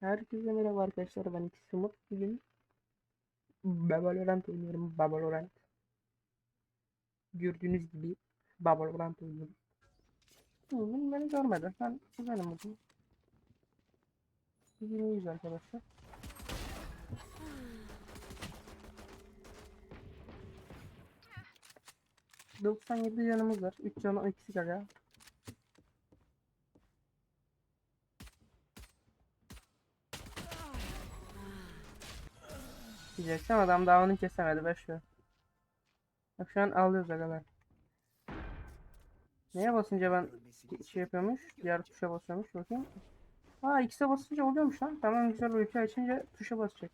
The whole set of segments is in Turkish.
Herkese merhaba arkadaşlar ben İkisi Umut. Bugün Valorant oynuyorum. Valorant. Gördüğünüz gibi Valorant oynuyorum. Bugün beni görmedi. Ben güzelim bugün. Bugün iyiyiz arkadaşlar. ...97 canımız var. 3 canı eksik aga. Diyecektim adam daha onu kesemedi. Ver. Bak şu an alıyoruz agalar. Neye basınca ben şey yapıyormuş? Diğer tuşa basıyormuş. Bakayım. Aa X'e basınca oluyormuş lan. Tamam güzel ülke açınca tuşa basacak.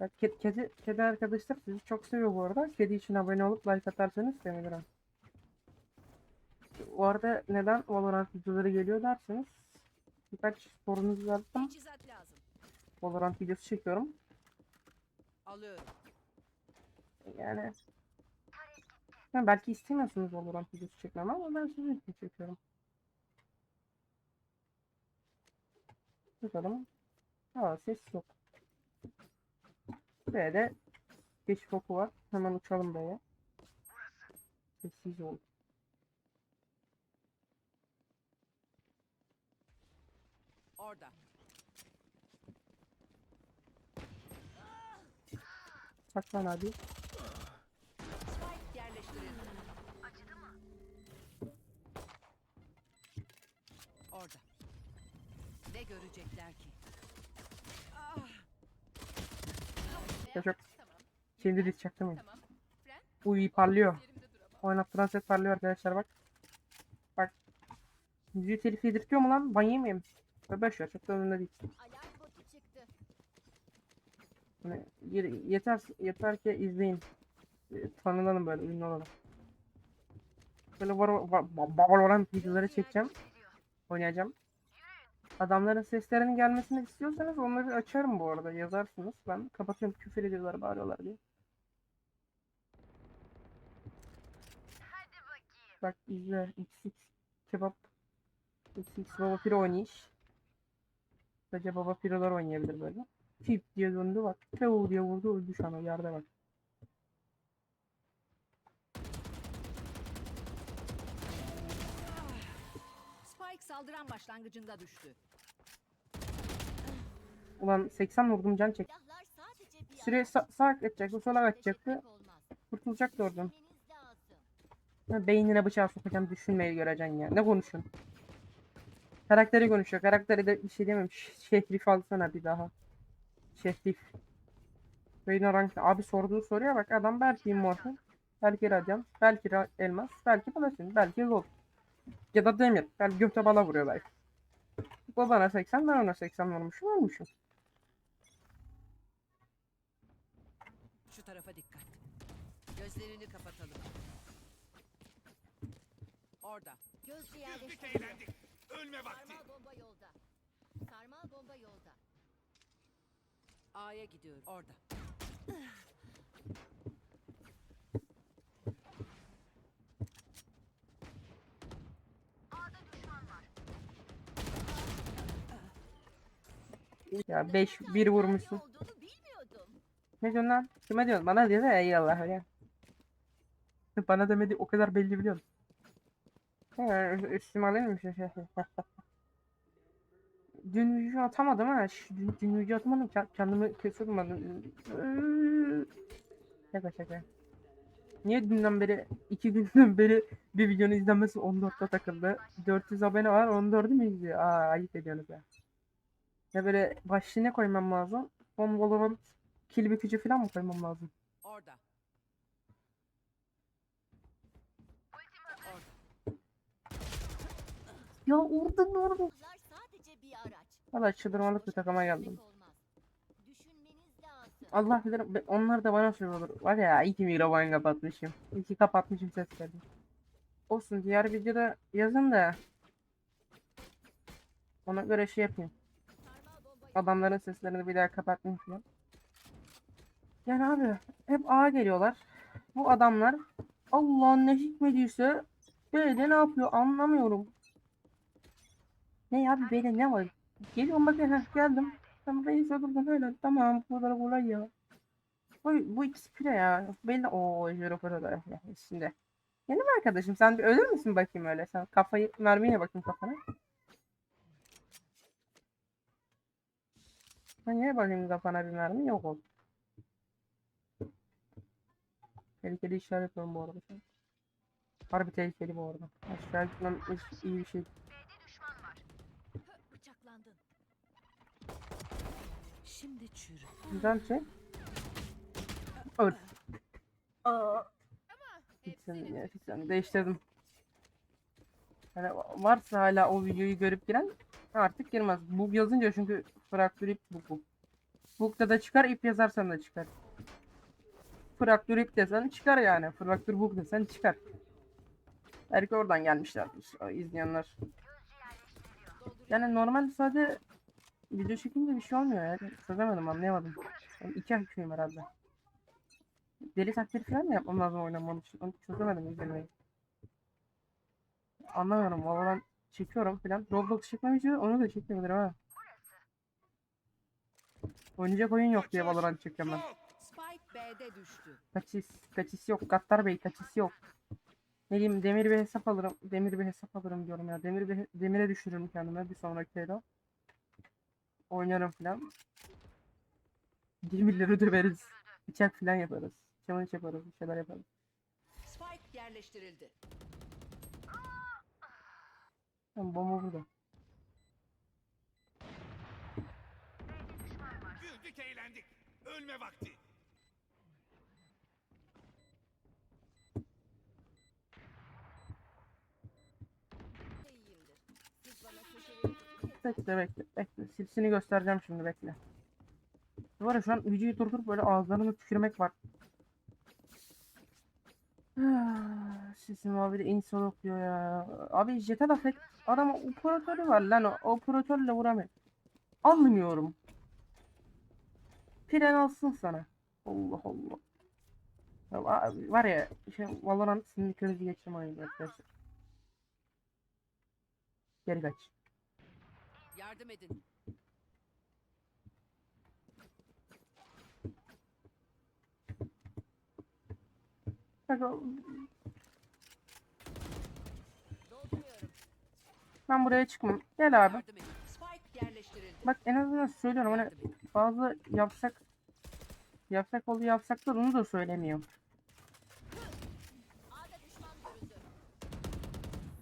Bak kedi, kedi, kedi arkadaşlar sizi çok seviyor bu arada. Kedi için abone olup like atarsanız sevinirim. Bu arada neden Valorant videoları geliyor derseniz birkaç sorunuzu lazım. Valorant videosu çekiyorum. Alıyorum. Yani ya belki istemiyorsunuz Valorant videosu çekmemi ama ben sizin için çekiyorum. Bakalım. Aa ses yok. B'de keşif oku var. Hemen uçalım B'ye. Sessiz ol. Orada. Saklan hadi. Orada. Ne görecekler ki? Ah, Ya çok tamam, şimdi diz çaktım. tamam. Uy parlıyor. Oynattığın set parlıyor arkadaşlar bak. Bak. Müziği telif yedirtiyor mu lan? Ben yemeyeyim. Ve boş ver çok da önünde değil. Hani ye- yeter yeter ki izleyin. E, Tanınalım böyle ünlü olalım. Böyle var var olan videoları çekeceğim. Oynayacağım. Adamların seslerinin gelmesini istiyorsanız onları açarım bu arada yazarsınız. Ben kapatıyorum küfür ediyorlar bağırıyorlar diye. Bak izle XX kebap XX baba piro oynayış. Sadece baba pirolar oynayabilir böyle. Tip diye döndü bak. Tev diye vurdu öldü şu an o yerde bak. Spike saldıran başlangıcında düştü. Ulan 80 vurdum can çek. Süre sa sağ edecekti, sola. Teşekkür olmaz. Kurtulacaktı oradan. Beynine bıçağı sokacağım düşünmeyi göreceksin ya. Ne konuşuyorsun? Karakteri konuşuyor. Karakteri de bir şey dememiş. Şehrif alsana bir daha. Beyne rank. Abi sorduğu soruya bak. Adam belki immortal. Belki radyant. Belki ra- elmas. Belki platin. Belki gold. Ya da demir. Belki göte bala vuruyor belki. Bu bana 80 ben ona 80 vurmuşum ölmüşüm. Şu tarafa dikkat. Gözlerini kapatalım. Orada. Gözcü yerleştirildi. Ölme vakti. Sarmal bomba yolda. Sarmal bomba yolda. A'ya gidiyorum. Orada. Ya 5 1 vurmuşsun. olduğunu bilmiyordum. Ne diyorsun lan? Kime diyorsun? Bana diyor da eyvallah ya. Bana demedi o kadar belli biliyorum. Ha, üst- üstüme alayım mı? Dün video atamadım ha. Dün, dün video atamadım. Ke- Kendimi kesiyordum Şaka şaka. Niye dünden beri, iki günden beri bir videonun izlenmesi 14'te takıldı. 400 abone var, 14'ü mü izliyor? Aa ayıp ediyorsunuz ya. Ya böyle başlığı ne koymam lazım? Son Valorant kill bükücü falan mı koymam lazım? Orada. Orada. Ya orada ne orada? Silahlar sadece bir araç. Valla çıldırmalık bir takıma geldim. Allah bilir onlar da bana söylüyorlar. Var ya iyi ki mikrofonu kapatmışım. İyi ki kapatmışım sesleri. Olsun diğer videoda yazın da ona göre şey yapayım. Adamların seslerini bir daha kapatmayayım falan. Yani abi hep A geliyorlar. Bu adamlar Allah'ın ne hikmediyse B'de ne yapıyor anlamıyorum. Ne ya abi B'de ne var? Geliyorum bak heh, geldim. Tamam ben izliyordum öyle. Tamam bu kadar kolay ya. Bu, bu ikisi pire ya. Belli. Oo Jero da. Şimdi. Yeni mi arkadaşım? Sen bir ölür müsün bakayım öyle? Sen kafayı mermiye bakayım kafana. Sen niye bakayım kafana bir mermi? Yok oldu. Tehlikeli işler yapıyorum bu arada. Harbi tehlikeli bu arada. Aşağı gitmem iyi bir şey. Şimdi çürü. Güzel şey. Öl. Aa. Fikrini, fikrini değiştirdim. Yani varsa hala o videoyu görüp giren artık girmez. Bug yazınca çünkü fraktür ip bugu. Bug'da da çıkar, ip yazarsan da çıkar. Fraktür ip desen çıkar yani. Fraktür bug desen çıkar. Belki oradan gelmişlerdir izleyenler. Yani normal sadece video çekince bir şey olmuyor ya. Çözemedim anlayamadım. Yani iki IQ'yum herhalde. Deli takdir falan mı yapmam lazım oynamam için? Onu çözemedim izlemeyi. Anlamıyorum. Valorant çekiyorum falan. Roblox çekmem için onu da çekebilirim ha. Oynayacak oyun yok diye Valorant çekiyorum ben. Kaçış, kaçış yok. Gattar Bey kaçış yok. Ne diyeyim demir bir hesap alırım. Demir bir hesap alırım diyorum ya. Demir bir, demire düşürürüm kendime bir sonraki elo. Oynarım falan. Demirleri döveriz. Bıçak falan yaparız. Challenge yaparız. Bir şeyler yaparız. Spike yerleştirildi. Tamam bomba burada. Güldük eğlendik. Ölme vakti. İyiyimdir. Siz bana köşeleri Bekle bekle bekle. Silsini göstereceğim şimdi bekle. Var ya şu an videoyu durdurup böyle ağızlarını tükürmek var. Sesim abi de insolok diyor ya. Abi jete laf et. Adam operatörü var lan o. Operatörle vuramıyor. Almıyorum. Fren alsın sana. Allah Allah. Ya var ya şey Valorant sinir krizi geçirme oyunu arkadaşlar. Geri kaç. Yardım edin. Ben buraya çıkmam. Gel abi. Yardım edin. Spike yerleştirildi. Bak en azından söylüyorum hani bazı yapsak yapsak oldu yapsaklar onu da söylemiyor. A'da düşman görüldü.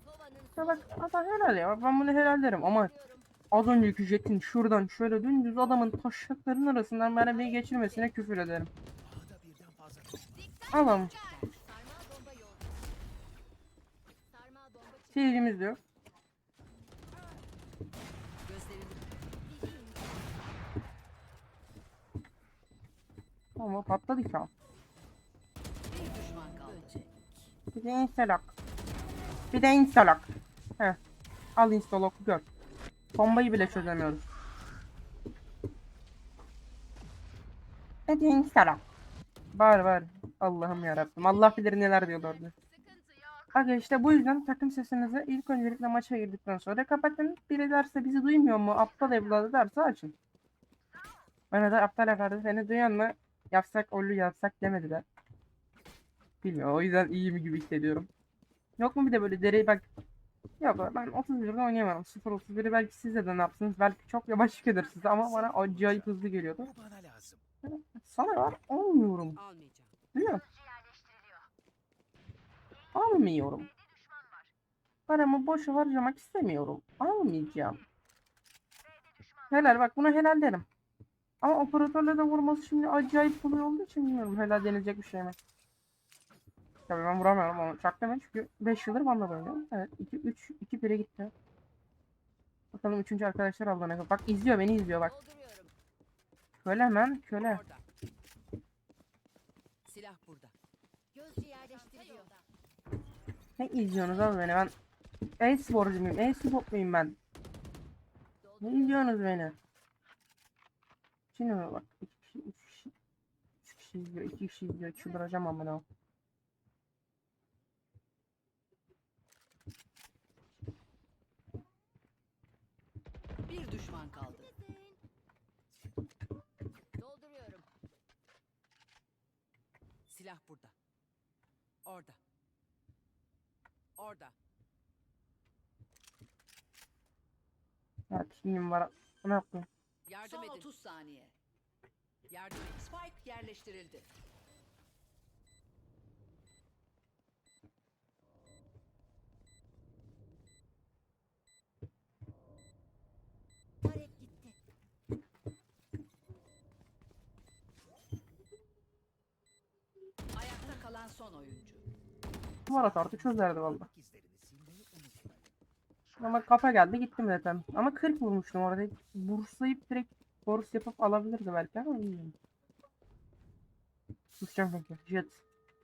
Sova'nın Ya bak adam helal ya ben bunu helal derim ama. Az önceki jetin şuradan şöyle dümdüz adamın taşaklarının arasından mermiyi geçirmesine küfür ederim. Seyircimiz diyor. Gözlerini Ama patladı an. bir de instalok. Bir de instalok. Heh. Al instalok gör. Bombayı bile çözemiyoruz. Bir de instalok. Var var. Allah'ım yarabbim. Allah bilir neler diyorlar orada. Aga işte bu yüzden takım sesinizi ilk öncelikle maça girdikten sonra kapatın. Biri derse bizi duymuyor mu? Aptal evladı derse açın. Bana da aptal evladı seni duyan mı? Yapsak ollu yapsak demediler. Bilmiyorum o yüzden iyi mi gibi hissediyorum. Yok mu bir de böyle dereyi bak. Yok ben 31'de oynayamam. 0-31'i belki siz de ne yapsınız? Belki çok yavaş gelir size ama bana acayip hızlı geliyordu. Sana var olmuyorum. Değil mi? Almıyorum. Paramı boşa harcamak istemiyorum. Almayacağım. Helal bak buna helal derim. Ama operatörle de vurması şimdi acayip kolay olduğu için bilmiyorum helal denilecek bir şey mi? Tabii ben vuramıyorum onu çaktım çünkü 5 yıldır bana oynuyorum. Evet 2 3 2 1'e gitti. Bakalım üçüncü arkadaşlar Allah'ına kadar. Bak izliyor beni izliyor bak. Köle hemen köle. Silah burada. Gözcü yerleştiriliyor. Ne izliyorsunuz abi beni ben e-sporcu muyum? E-spor muyum ben? Ne izliyorsunuz beni? Şimdi bak? İki kişi, üç kişi. Üç kişi izliyor, iki kişi izliyor. Çıldıracağım amına. Bir düşman kaldı. Silah burada. Orada. Orada. Ya kimim var? Ne yaptın? Yardım Son 30 saniye. Yardım edin. Spike yerleştirildi. Tarek gitti. Ayakta kalan son oyuncu. Murat artık çözerdi valla. Ama kafa geldi gittim zaten. Ama 40 vurmuştum orada. Burslayıp direkt force yapıp alabilirdi belki ama bilmiyorum. Susacağım çünkü. Jet.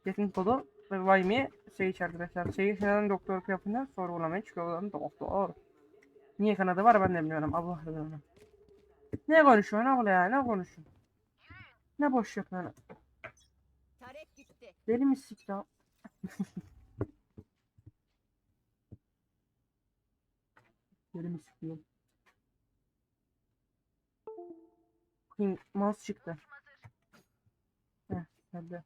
Jet'in kodu ve Vaymi Sage arkadaşlar. Sage neden doktor kıyafetinden sorgulamaya çıkıyorlar. Doktor. Niye kanadı var ben de bilmiyorum. Allah bilir. Ne konuşuyorsun abla ya? Ne konuşuyorsun? Ne boş yapıyorsun? Deli mi sik ya? Deli mi sikiyor? Bakayım mouse çıktı. Heh, hadi.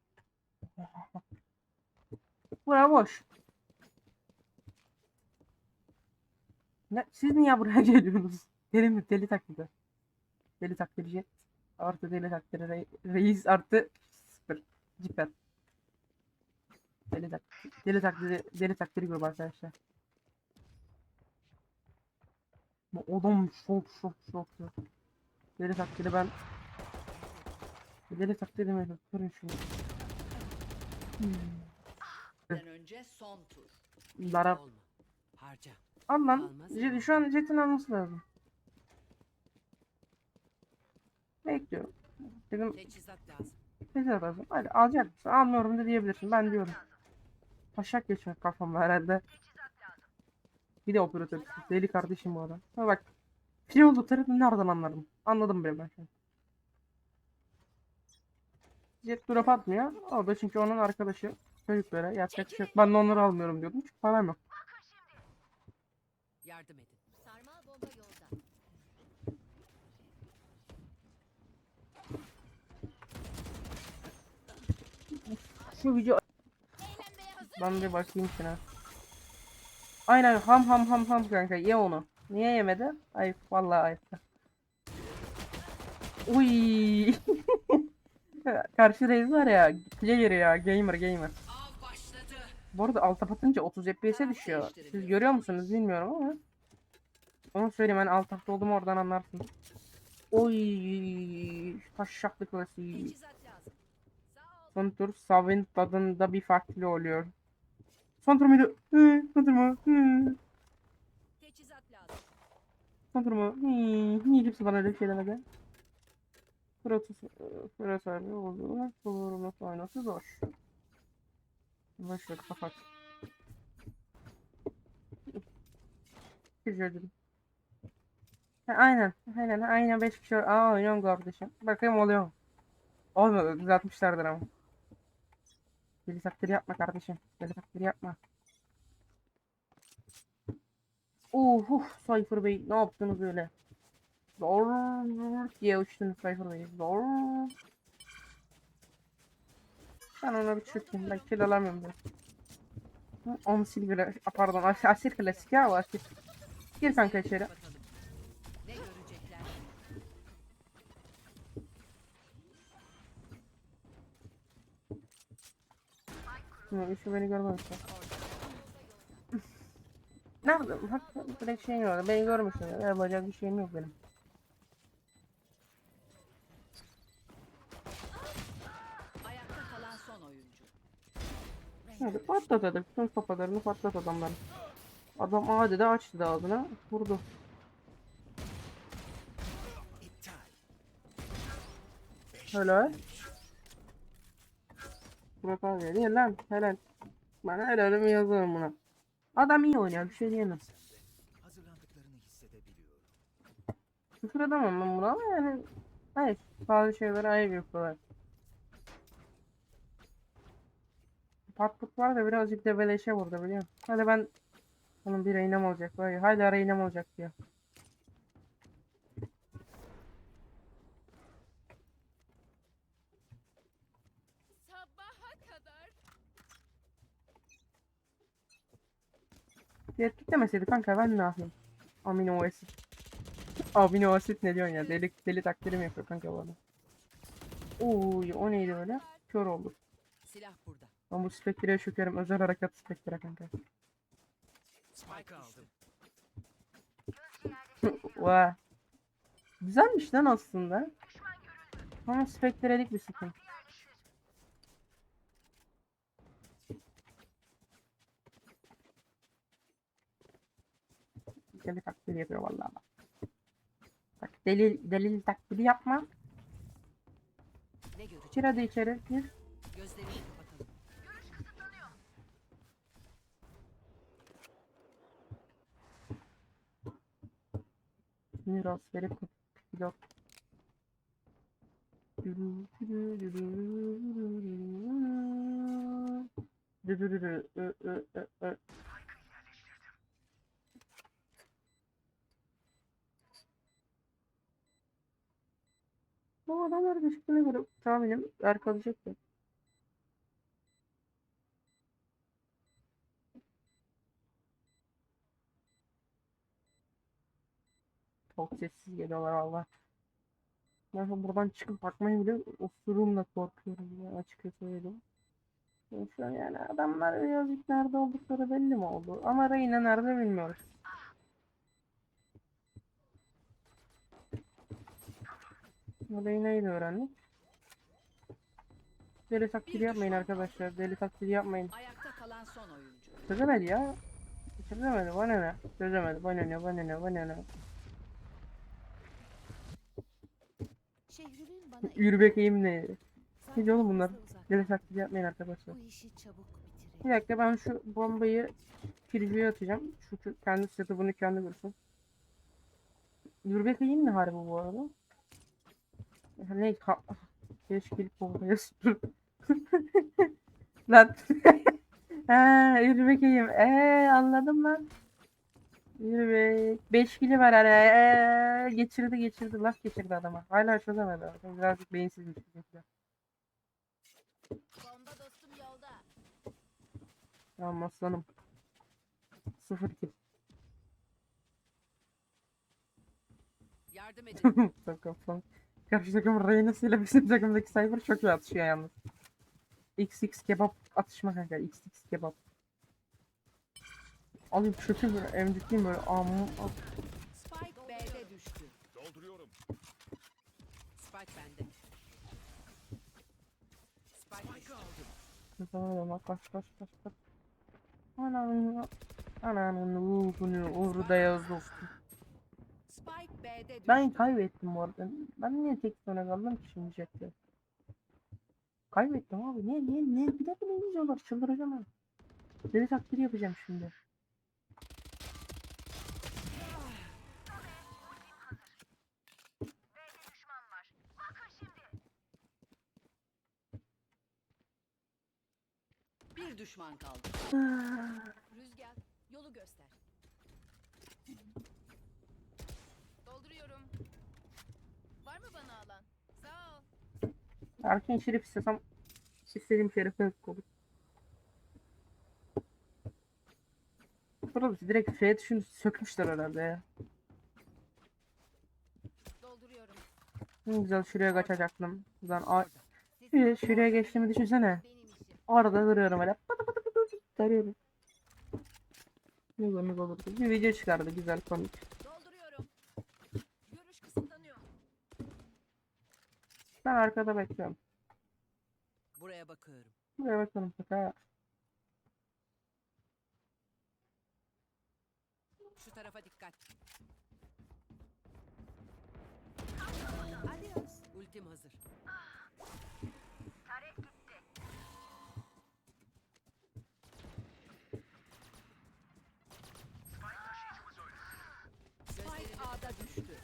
Bura boş. Ne, siz niye buraya geliyorsunuz? Deli mi? Deli taklidi. Deli taklidi. Artı deli taklidi. Re- reis artı sıfır. Ciper. Deli tak deli taklidi deli taklidi grubu arkadaşlar. Bu adam çok çok çok çok. Deli taklidi ben Deli taklidi mi? Kırın şunu. Hmm. Önce son tur. Harca. al lan. Jet- şu an Jet'in alması lazım. Bekliyorum. Dedim Teçhizat lazım. Tezat lazım. Hadi alacak mısın? Almıyorum da diyebilirsin. Ben diyorum. Taşak geçiyor kafamda herhalde. Bir de operatör. Deli kardeşim bu adam. Ha bak. Şey oldu tarafını nereden anladım? Anladım bile ben şu an. Jet drop atmıyor. O da çünkü onun arkadaşı. Çocuklara yapacak şey yok. Ben de onları almıyorum diyordum. Çünkü param yok. Yardım edin. Sarmal bomba yolda. Şu video. Ben bir bakayım şuna. Aynen ham ham ham ham kanka ye onu. Niye yemedi? Ayıp vallahi ayıp. Uy. Karşı reis var ya. Player ya gamer gamer. Bu arada alt tap atınca 30 FPS'e düşüyor. Siz görüyor musunuz bilmiyorum ama. Onu söyleyeyim ben alt tapta olduğumu oradan anlarsın. Oy. Lazım. Sağ ol. Son tur Savin tadında bir farklı oluyor. Son tur muydu? Hı, son tur mu? Hı, Teçhizat lazım. son tur mu? Hı, niye kimse bana öyle bir şey demedi? Fırat'ı Fırat abi oldu. Doğru oynaması zor. Boş ver kapat. Rica ederim. Ha, aynen. Aynen. Aynen 5 kişi. Aa oynuyorum kardeşim. Bakayım oluyor. Olmadı. Düzeltmişlerdir ama. Deli taklidi yapma kardeşim. Deli taklidi yapma. Uh, uh, Cypher Bey ne yaptınız öyle? Zor diye uçtunuz Cypher Bey. Zor. Ben ona bir çökeyim. Ben kill alamıyorum ben. Hı, On silver, pardon as- asil klasik ya o asil. Gir kanka içeri. Bakalım. Ne görecekler? Hı, üçü beni görmemişler. Orada. Nerede? Hatta direkt şeyim yok. Beni görmüşler. ya. Yapacak bir şeyim yok benim. Ayakta kalan son oyuncu. Hadi patlat hadi. Tüm kafalarını patlat adamların. Adam A dedi açtı da ağzına. Vurdu. Helal. Abi değil lan. Helal. Bana helalimi yazarım buna. Adam iyi oynuyor. Bir şey hissedebiliyorum. Küfür edemem ben buna ama yani. Hayır. Bazı şeyleri ayıp yapıyorlar. Pat put var da birazcık debeleşe burada biliyor musun? Hadi ben onun bir reynam olacak. Ya, hala reynam olacak diyor. Sabaha kadar. Diğer kitlemeseydi kanka ben ne yapayım? Amino asit. Amino asit ne diyorsun ya? Deli, deli takdirim yapıyor kanka bana. Oy o neydi öyle? Kör oldu. Silah burada. Ben bu Spectre'ye çökerim. Özel harekat Spectre kanka. Spike aldım. Vay. Güzelmiş lan aslında. Ama Spectre'lik bir skin. Deli taklidi yapıyor vallahi bak. Bak deli, deli taklidi yapma. Gir hadi içeri. Gir. Miras verip pilot. Bu adamlar gözüktüğüne göre tahminim Erk alacaktı. Çok sessiz geliyorlar valla. Ben buradan çıkıp bakmayı bile osuruğumla korkuyorum ya açıkça söyleyeyim. Yani adamlar birazcık nerede oldukları belli mi oldu? Ama Reyna nerede bilmiyoruz. Reyna'yı da öğrendik. Deli taklidi yapmayın arkadaşlar. Deli taklidi yapmayın. Ayakta kalan son oyuncu. Çözemedi ya. Çözemedi. Bana ne? Çözemedi. Bana ne? Bana ne? Bana ne? Şehrimin bana Yürü bakayım ne? Ne oğlum bunlar? Deli taklidi yapmayın arkadaşlar. Bu işi çabuk Bir dakika ben şu bombayı kirciye atacağım. Şu kendi setup'ını kendi görsün. Yürübek iyi mi harbi bu arada? Ne ka Keşke gelip bombaya sürdüm. Lan. Ha, yürübek iyiyim. Eee anladım lan. Yürübek. 5 kili var hani. Eee, geçirdi geçirdi. Laf geçirdi adama. Hala çözemedi. Birazcık beyinsizmiş. Bomba dostum yolda. Tamam aslanım. Sıfır kill. Yardım edin. Takım falan. Karşı takım Reyna'sı ile bizim takımdaki Cyber çok iyi atışıyor yalnız. XX kebap atışma kanka. XX kebap. Alayım çökeyim böyle emcikleyeyim böyle am Spike B'de düştü. Dolduruyorum. Spike bende. Spike aldım. Tamam kaç kaç kaç kaç. Ananın ananın ruhunu orada yaz dostum. Ben kaybettim bu arada. Ben niye tek sona kaldım ki şimdi chatte? Kaybettim abi. Niye niye niye bir dakika ne izliyorlar çıldıracağım ben. Deli taklidi yapacağım şimdi. Bir düşman kaldı. Rüzgar yolu göster. Dolduruyorum. Var mı bana alan? Sağ ol. Erken şerif istesem istediğim şerefe olur. Burası direkt şeye tuşunu sökmüşler herhalde ya. Dolduruyorum. Ne güzel şuraya kaçacaktım. Buradan a şuraya, şuraya geçtiğimi düşünsene. Orada duruyorum öyle. Pıtı pıtı pıtı pıtı tarıyorum. Ne olurdu. Bir video çıkardı güzel komik. Ben arkada bekliyorum. Buraya bakıyorum. Buraya bakalım kaka. Şu tarafa dikkat. Adios. Ultim hazır. Spike A'da düştü.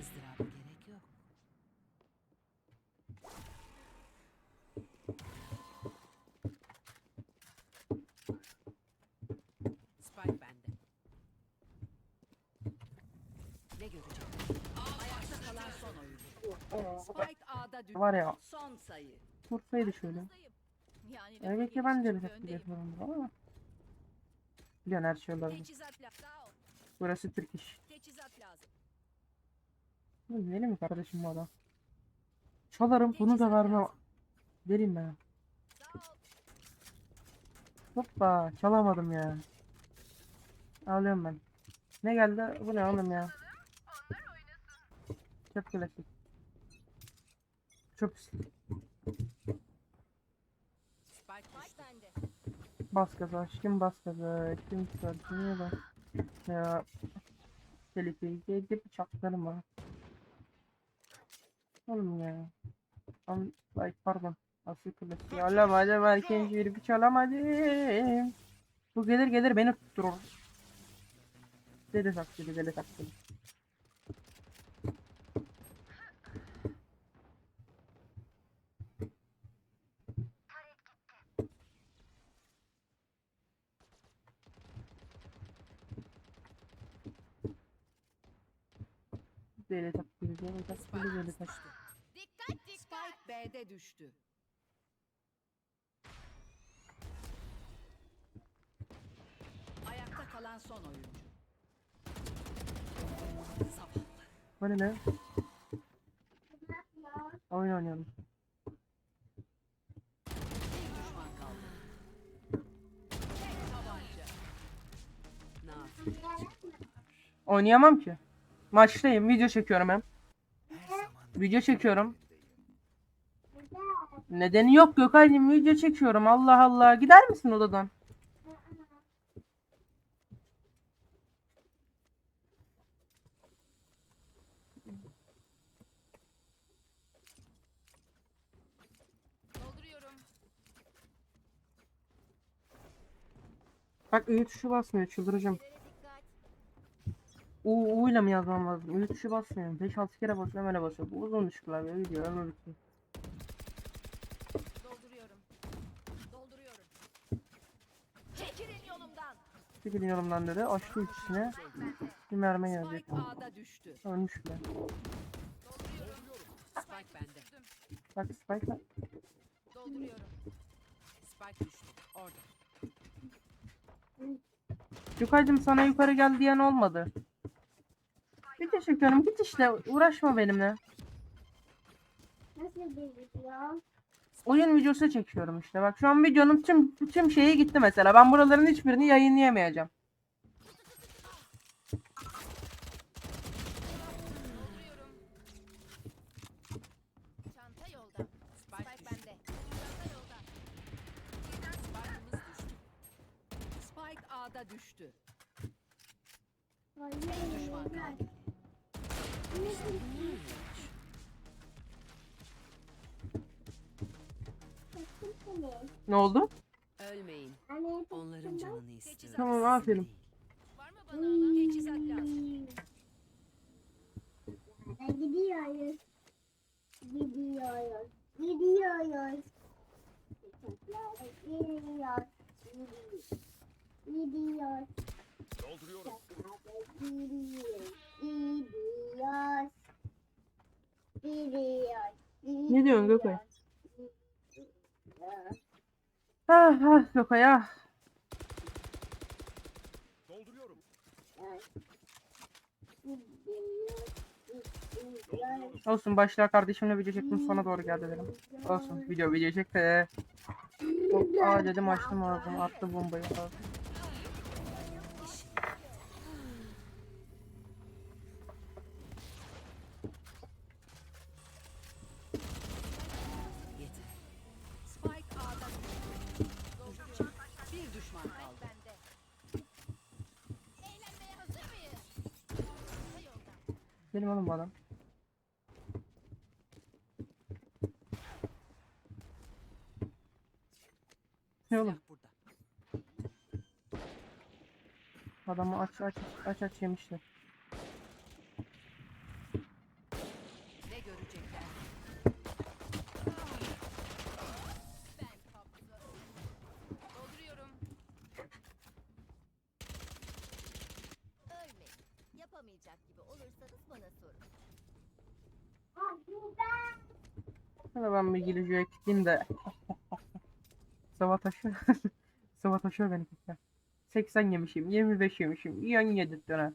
Izdıraba gerek yok. Spike bende. Ne görecek? Ayakta kalan son oyuncu. Spike A'da düştü. Var ya Son sayı. vursaydı şöyle. Yani Evet ki ben de bir öndeyim. yapıyorum ama. Biliyorsun her şey olabilir. Burası Türk iş. Teçhizat lazım. Oğlum Deli mi kardeşim bu adam? Çalarım bunu da vermem. Deliyim ben. Hoppa çalamadım ya. Alıyorum ben. Ne geldi? Bu ne oğlum ya? Çöp klasik. Çöp bas gaza. Kim bas gaza? Kim tutar? Ya da? Ya. Tehlikeli geldi bıçaklarım var. Oğlum ya. Am ay pardon. Asıl klasik. Alamadım erken bir bir çalamadım. Bu gelir gelir beni tutturur. Deli taksili deli taksili. Taksili deli taksili deli taksili. Dikkat dikkat. Spike B'de düştü. Ayakta kalan son oyuncu. Bu ne lan? Oyun. Nafile. Oynayamam ki. Maçtayım. Video çekiyorum hem. Video çekiyorum. Nedeni yok Gökay'cığım video çekiyorum. Allah Allah. Gider misin odadan? Bak ü tuşu basmıyor. Çıldıracağım. İle mi yazmam lazım? Ü tuşu basmıyor. 5-6 kere basıyorum öyle basıyor. Bu uzun ışık klavye. Video ömür bitiyor. Dolduruyorum. Dolduruyorum. Çekilin yolumdan. Çekilin yolumdan dedi. Açtı üçüne. Bir mermi gelecek. Spike A'da düştü. Ölmüş bile. Dolduruyorum. Spike bende. Bak Spike. Dolduruyorum. Spike düştü. Orada. Gökay'cığım sana yukarı gel diyen olmadı. Video çekiyorum. Git işte. Uğraşma benimle. Nasıl bir video? Oyun videosu çekiyorum işte. Bak şu an videonun tüm tüm şeyi gitti mesela. Ben buraların hiçbirini yayınlayamayacağım. Dolduruyorum. Çanta yolda. Spike Spike düştü. bende. Çanta yolda. Spike'ımız düştü. Spike A'da düştü. Bir düşman kaldı. Ne oldu? Ölmeyin. Onların canını istiyorum. Tamam, aferin. Var mı bana alan? Teçhizat lazım. Gidiyoruz. Gidiyoruz. Gökay ah. Dolduruyorum. Olsun başla kardeşimle video çektim sonra doğru geldi dedim. Olsun video video çek de. Hop, aa dedim açtım ağzımı attı bombayı ağzıma. Yeter. Spike A'da düştü. Dolduruyorum. Bir düşman Spike kaldı. bende. Eğlenmeye hazır mıyız? Çanta yolda. Benim oğlum bu adam. Ne oğlum? Adamı aç aç aç aç yemişler. Ne görecekler? Ben kaptım. Dolduruyorum. Ölmeyin. Yapamayacak gibi olursanız bana sorun. Gideyim de. Savaşıyor. Savaşıyor beni kimse. 80 yemişim, 25 yemişim, yan yedirttiler.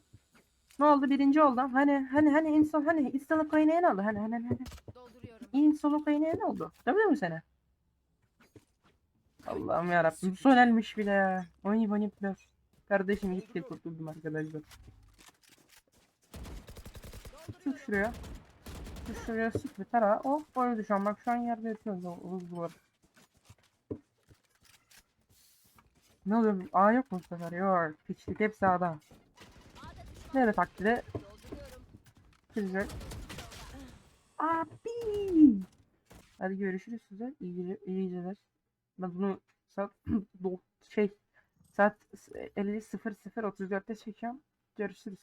Ne oldu? Birinci oldu. Hani hani hani insan hani insanlık kaynağı ne oldu? Hani hani hani. Kaynağı ne oldu? Değil mi seni? Allah'ım yarabbim. Son elmiş bile. Oy manipüler. Kardeşim gitti kurtuldum arkadaşlar. Sık şuraya. Şuraya sık bir tara. Oh öldü şu an. Bak şu an yerde yatıyoruz. o Hızlı var. Ne oluyor? Aa yok mu bu sefer? Yok. Piçlik hep sağda. A'da takdire? dolduruyorum. Güzel. Abi. Hadi görüşürüz size. İyi, iyi geceler. Ben bunu saat şey saat 50.00 34'te çekeceğim. Görüşürüz.